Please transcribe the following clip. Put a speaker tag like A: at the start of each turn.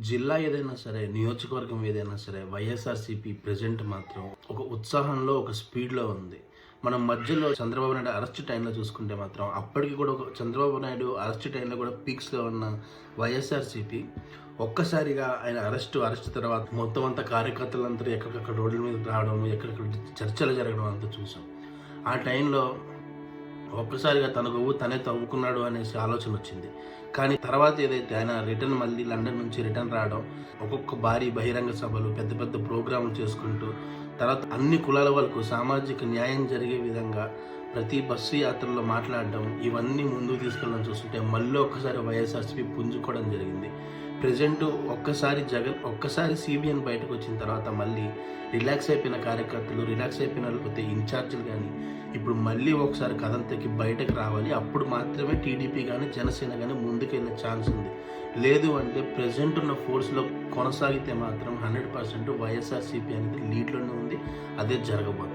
A: జిల్లా ఏదైనా సరే నియోజకవర్గం ఏదైనా సరే వైఎస్ఆర్సీపీ ప్రజెంట్ మాత్రం ఒక ఉత్సాహంలో ఒక స్పీడ్లో ఉంది. మనం మధ్యలో చంద్రబాబు నాయుడు అరెస్ట్ టైంలో చూసుకుంటే మాత్రం అప్పటికి కూడా ఒక చంద్రబాబు నాయుడు అరెస్ట్ టైంలో కూడా పీక్స్లో ఉన్న వైఎస్ఆర్సీపీ ఒక్కసారిగా ఆయన అరెస్ట్ అరెస్ట్ తర్వాత మొత్తం అంతా కార్యకర్తలందరూ ఎక్కడికక్కడ రోడ్ల మీద రావడం ఎక్కడికక్కడ చర్చలు జరగడం అంతా చూసాం. ఆ టైంలో ఒక్కసారిగా తన గొవ్వు తనే తవ్వుకున్నాడు అనేసి ఆలోచన వచ్చింది. కానీ తర్వాత ఏదైతే ఆయన రిటర్న్ మళ్ళీ లండన్ నుంచి రిటర్న్ రావడం ఒక్కొక్క భారీ బహిరంగ సభలు పెద్ద పెద్ద ప్రోగ్రాములు చేసుకుంటూ తర్వాత అన్ని కులాల వరకు సామాజిక న్యాయం జరిగే విధంగా ప్రతి బస్సు యాత్రలో మాట్లాడడం ఇవన్నీ ముందుకు తీసుకెళ్ళడం చూస్తుంటే మళ్ళీ ఒక్కసారి వైఎస్ఆర్సీపీ పుంజుకోవడం జరిగింది. ప్రజెంట్ ఒక్కసారి జగన్ ఒక్కసారి సిబిఎన్ బయటకు వచ్చిన తర్వాత మళ్ళీ రిలాక్స్ అయిపోయిన కార్యకర్తలు రిలాక్స్ అయిపోయిన లేకపోతే ఇన్ఛార్జీలు కానీ ఇప్పుడు మళ్ళీ ఒకసారి కథంతకి బయటకు రావాలి. అప్పుడు మాత్రమే టీడీపీ కానీ జనసేన కానీ ముందుకెళ్ళే ఛాన్స్ ఉంది. లేదు అంటే ప్రజెంట్ ఉన్న ఫోర్స్లో కొనసాగితే మాత్రం హండ్రెడ్ పర్సెంట్ వైఎస్ఆర్సీపీ అనేది లీడ్లోనే ఉంది. అదే జరగబోతుంది.